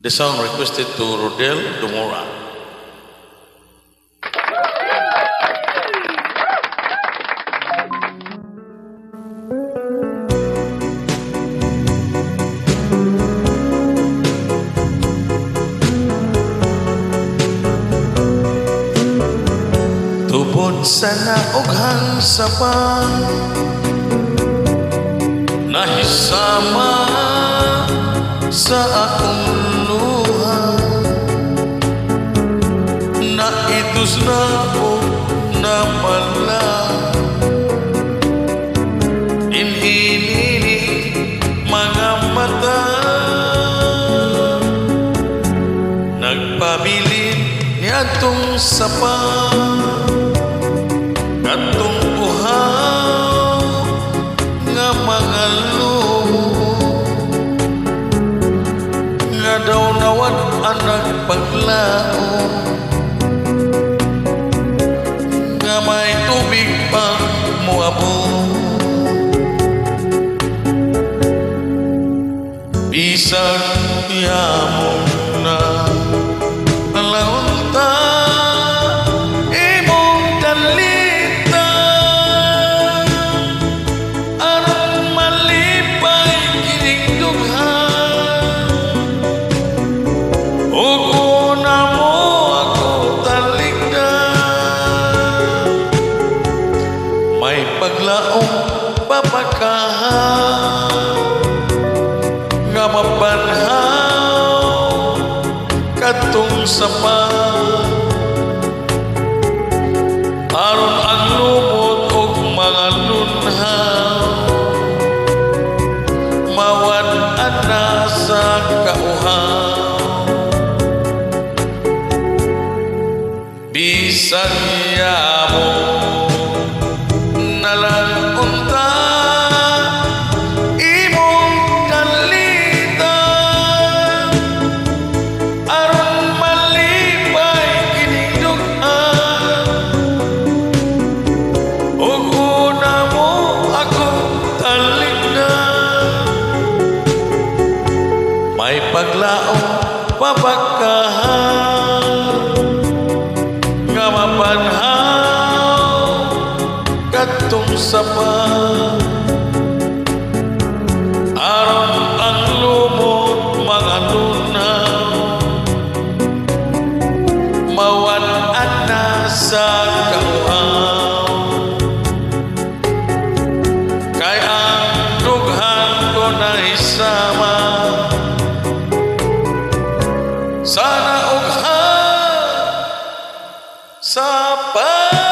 The song requested to Rodel Domora. Tubod sana og hang sapang Nahisama sa akong luha. Naitus na o na pala. Inhinini mga mata. Nagpabilin niya tong sapa. Katong uhaw daw nawat anak paglao nga may tubig pa muabo. Bisan yamon may paglaong papakahan. Nga mabanhaw katong sapa aron ang lumot ug mga lunhaw. Mawad ana sa kauhaw. Bisan yamo may paglaong papakahan nga mabanhaw katong sapa Sapa